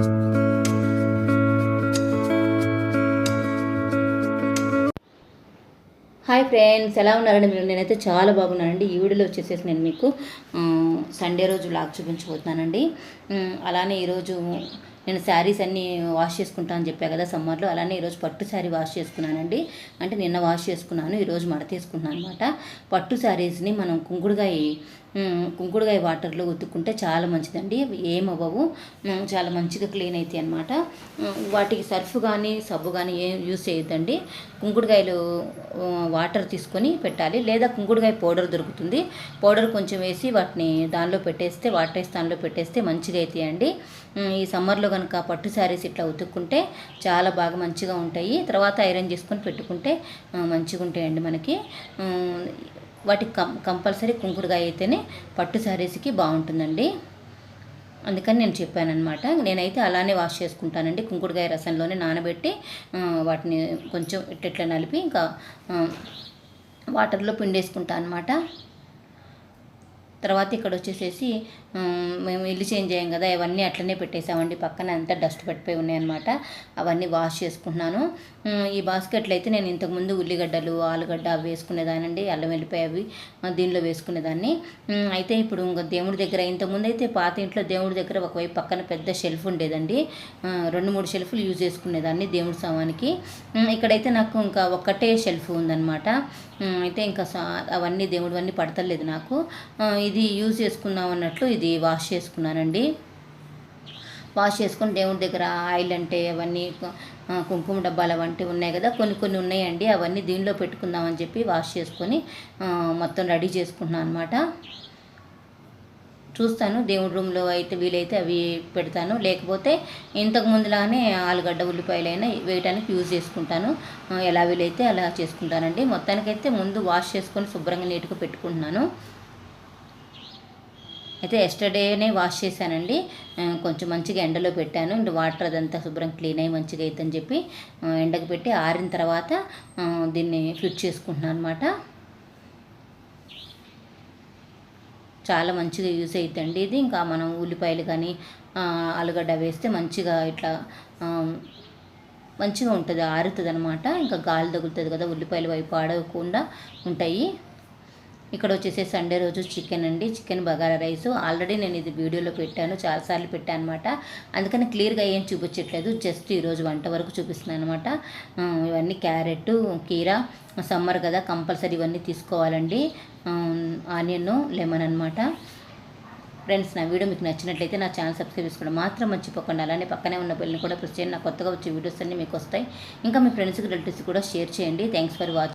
Hi friends ఎలా ఉన్నారండి మీరు? నేనైతే చాలా బాగున్నానండి. ఈ వీడియోలో వచ్చేసేసి నేను మీకు సండే రోజు లాగ్ చూపించబోతున్నానండి. అలానే ఈరోజు నేను శారీస్ అన్నీ వాష్ చేసుకుంటా అని చెప్పా కదా సమ్మర్లో. అలానే ఈరోజు పట్టు శారీ వాష్ చేసుకున్నానండి. అంటే నిన్న వాష్ చేసుకున్నాను ఈరోజు మడత తీసుకున్నాను అనమాట పట్టు శారీస్ని మనం కుంకుడుగా కుంకుడుగాయ వాటర్లో ఉతుక్కుంటే చాలా మంచిదండి. ఏమవ్వవు. చాలా మంచిగా క్లీన్ అవుతాయి అనమాట వాటికి సర్ఫ్ కానీ సబ్బు కానీ ఏం యూస్ చేయొద్దండి. కుంకుడుకాయలు వాటర్ తీసుకొని పెట్టాలి. లేదా కుంకుడుకాయ పౌడర్ దొరుకుతుంది. పౌడర్ కొంచెం వేసి వాటిని దానిలో పెట్టేస్తే వాటర్ వేసి దానిలో పెట్టేస్తే మంచిగా అవుతాయండి ఈ సమ్మర్లో కనుక పట్టు శారీస్ ఇట్లా ఉతుక్కుంటే చాలా బాగా మంచిగా ఉంటాయి. తర్వాత ఐరన్ చేసుకొని పెట్టుకుంటే మంచిగా ఉంటాయండి మనకి. వాటికి కం కంపల్సరీ కుంకుడుకాయ అయితేనే పట్టు శారీస్కి బాగుంటుందండి. అందుకని నేను చెప్పానమాట నేనైతే అలానే వాష్ చేసుకుంటానండి. కుంకుడుకాయ రసంలోనే నానబెట్టి వాటిని కొంచెం ఇట్లా నలిపి ఇంకా వాటర్లో పిండేసుకుంటా అనమాట తర్వాత ఇక్కడ వచ్చేసేసి మేము ఇల్లు చేంజ్ అయ్యాం కదా ఇవన్నీ అట్లనే పెట్టేసామండి. పక్కన అంతా డస్ట్ పెట్టిపోయి ఉన్నాయన్నమాట. అవన్నీ వాష్ చేసుకుంటున్నాను. ఈ బాస్కెట్లు అయితే నేను ఇంతకుముందు ఉల్లిగడ్డలు ఆలుగడ్డ అవి వేసుకునేదానండి అల్లం వెళ్ళిపోయి అవి దీనిలో వేసుకునేదాన్ని. అయితే ఇప్పుడు ఇంకా దేవుడి దగ్గర ఇంతకుముందు అయితే పాత ఇంట్లో దేవుడి దగ్గర ఒకవైపు పక్కన పెద్ద షెల్ఫ్ ఉండేదండి. రెండు మూడు షెల్ఫ్లు యూజ్ చేసుకునేదాన్ని దేవుడి సామానికి. ఇక్కడైతే నాకు ఇంకా ఒక్కటే షెల్ఫ్ ఉందన్నమాట. అయితే ఇంకా సా- అవన్నీ దేవుడివన్నీ పడతలేదు నాకు. ఇది యూజ్ చేసుకుందాం అన్నట్లు ఇది వాష్ చేసుకున్నానండి. వాష్ చేసుకొని దేవుడి దగ్గర ఆయిల్ అంటే అవన్నీ కుంకుమ డబ్బాలు అవంటివి ఉన్నాయి కదా కొన్ని కొన్ని ఉన్నాయండి. అవన్నీ దీనిలో పెట్టుకుందామని చెప్పి వాష్ చేసుకొని మొత్తం రెడీ చేసుకుంటున్నాను అనమాట చూస్తాను దేవుడి రూమ్లో అయితే వీలైతే అవి పెడతాను. లేకపోతే ఇంతకు ముందులానే ఆలుగడ్డ ఉల్లిపాయలైనా వేయడానికి యూజ్ చేసుకుంటాను. ఎలా వీలైతే అలా చేసుకుంటానండి. మొత్తానికైతే ముందు వాష్ చేసుకొని శుభ్రంగా నీట్గా పెట్టుకుంటున్నాను. అయితే ఎస్టర్డేనే వాష్ చేశానండి. కొంచెం మంచిగా ఎండలో పెట్టాను. ఇంక వాటర్ అదంతా శుభ్రం క్లీన్ అయ్యి మంచిగా అవుతుందని చెప్పి ఎండకు పెట్టి ఆరిన తర్వాత దీన్ని ఫిట్ చేసుకుంటున్నాను అనమాట చాలా మంచిగా యూస్ అవుతుందండి ఇది. ఇంకా మనం ఉల్లిపాయలు కానీ ఆలుగడ్డ వేస్తే మంచిగా ఇట్లా మంచిగా ఉంటుంది ఆరుతుంది అనమాట ఇంకా గాలి తగులుతుంది కదా ఉల్లిపాయలు వైపు ఆడకుండా ఉంటాయి. ఇక్కడ వచ్చేసి సండే రోజు చికెన్ అండి. Chicken bagara rice. ఆల్రెడీ నేను ఇది వీడియోలో పెట్టాను చాలాసార్లు పెట్టాను అనమాట అందుకని క్లియర్గా ఏం చూపించట్లేదు. జస్ట్ ఈరోజు వంట వరకు చూపిస్తున్నాను అనమాట ఇవన్నీ క్యారెట్ కీరా సమ్మర్ కదా కంపల్సరీ ఇవన్నీ తీసుకోవాలండి. ఆనియన్ లెమన్ అనమాట ఫ్రెండ్స్ నా వీడియో మీకు నచ్చినట్లయితే నా ఛానల్ సబ్స్క్రైబ్ చేసుకోవడం మాత్రం మర్చిపోకండి అలానే పక్కనే ఉన్న బెల్ని కూడా ప్రెస్ చేయండి. నా కొత్తగా వచ్చే వీడియోస్ అన్నీ మీకు వస్తాయి. ఇంకా మీ ఫ్రెండ్స్కి రిలేటివ్స్ కూడా షేర్ చేయండి. Thanks for watching